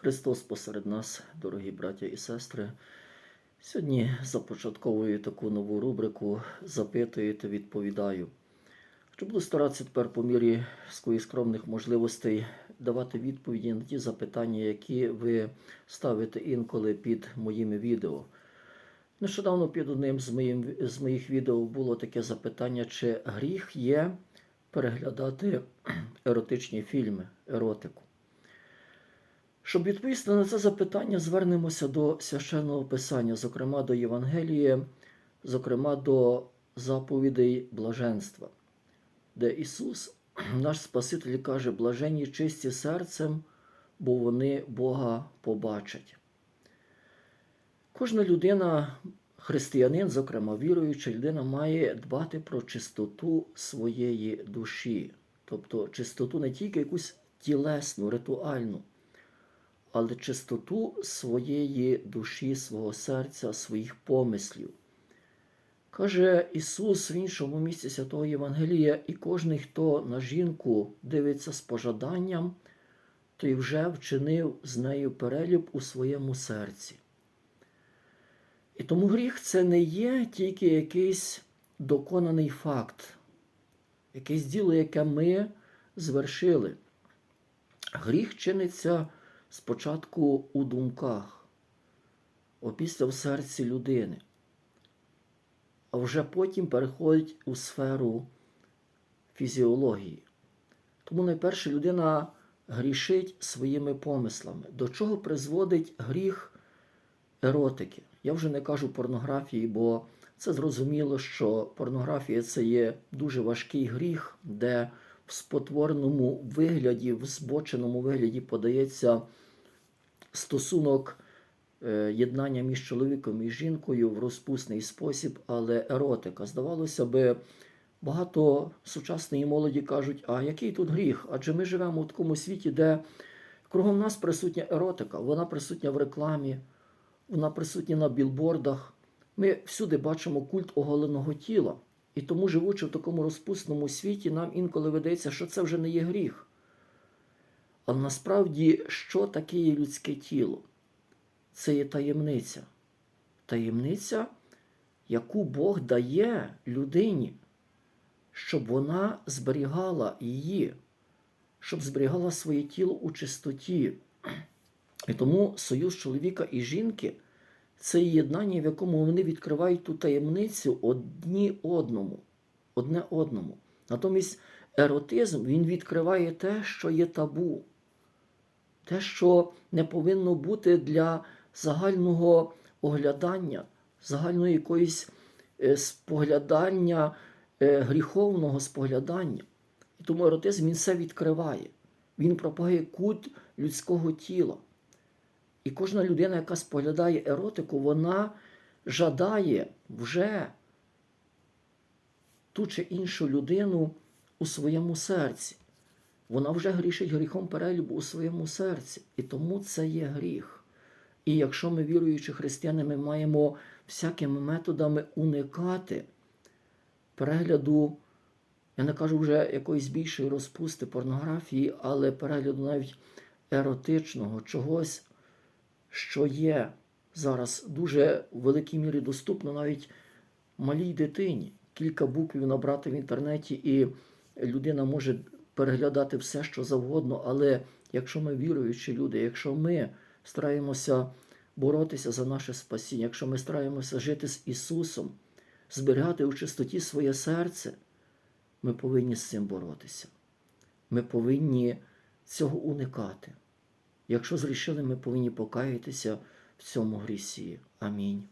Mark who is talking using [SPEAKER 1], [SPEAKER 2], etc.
[SPEAKER 1] Христос посеред нас, дорогі браття і сестри. Сьогодні започатковую таку нову рубрику Запитуєте, відповідаю. Що буду старатися тепер по мірі своїх скромних можливостей давати відповіді на ті запитання, які ви ставите інколи під моїми відео. Нещодавно під одним з, моїм, з моїх відео було таке запитання, чи гріх є переглядати еротичні фільми, еротику. Щоб відповісти на це запитання, звернемося до священного писання, зокрема до Євангелія, зокрема до заповідей блаженства, де Ісус, наш Спаситель, каже: блаженні чисті серцем, бо вони Бога побачать. Кожна людина, християнин, зокрема віруюча людина, має дбати про чистоту своєї душі, тобто чистоту не тільки якусь тілесну, ритуальну, але чистоту своєї душі, свого серця, своїх помислів. Каже Ісус в іншому місці Святого Євангелія, і кожний, хто на жінку дивиться з пожаданням, той вже вчинив з нею перелюб у своєму серці. І тому гріх це не є тільки якийсь доконаний факт, якесь діло, яке ми звершили. Гріх чиниться спочатку у думках, опісля в серці людини, а вже потім переходить у сферу фізіології. Тому найперше людина грішить своїми помислами. До чого призводить гріх еротики? Я вже не кажу порнографії, бо це зрозуміло, що порнографія це є дуже важкий гріх, де в спотвореному вигляді, в збоченому вигляді подається стосунок е, єднання між чоловіком і жінкою в розпусний спосіб, але еротика. Здавалося би, багато сучасної молоді кажуть, а який тут гріх? Адже ми живемо в такому світі, де кругом нас присутня еротика, вона присутня в рекламі, вона присутня на білбордах. Ми всюди бачимо культ оголеного тіла. І тому, живучи в такому розпусному світі, нам інколи видається, що це вже не є гріх. Але насправді, що таке є людське тіло? Це є таємниця. Таємниця, яку Бог дає людині, щоб вона зберігала її, щоб зберігала своє тіло у чистоті. І тому союз чоловіка і жінки це єднання, в якому вони відкривають ту таємницю одні одному, одне одному. Натомість еротизм він відкриває те, що є табу, те, що не повинно бути для загального оглядання, загального якоїсь е, споглядання, е, гріховного споглядання. І тому еротизм він все відкриває. Він пропагує кут людського тіла. І кожна людина, яка споглядає еротику, вона жадає вже ту чи іншу людину у своєму серці. Вона вже грішить гріхом перелюбу у своєму серці. І тому це є гріх. І якщо ми, віруючі християни, ми маємо всякими методами уникати перегляду, я не кажу вже якоїсь більшої розпусти порнографії, але перегляду навіть еротичного чогось що є зараз дуже в великій мірі доступно навіть малій дитині. Кілька буквів набрати в інтернеті, і людина може переглядати все, що завгодно. Але якщо ми віруючі люди, якщо ми стараємося боротися за наше спасіння, якщо ми стараємося жити з Ісусом, зберігати у чистоті своє серце, ми повинні з цим боротися. Ми повинні цього уникати. Якщо зрішили, ми повинні покаятися в цьому грісі. Амінь.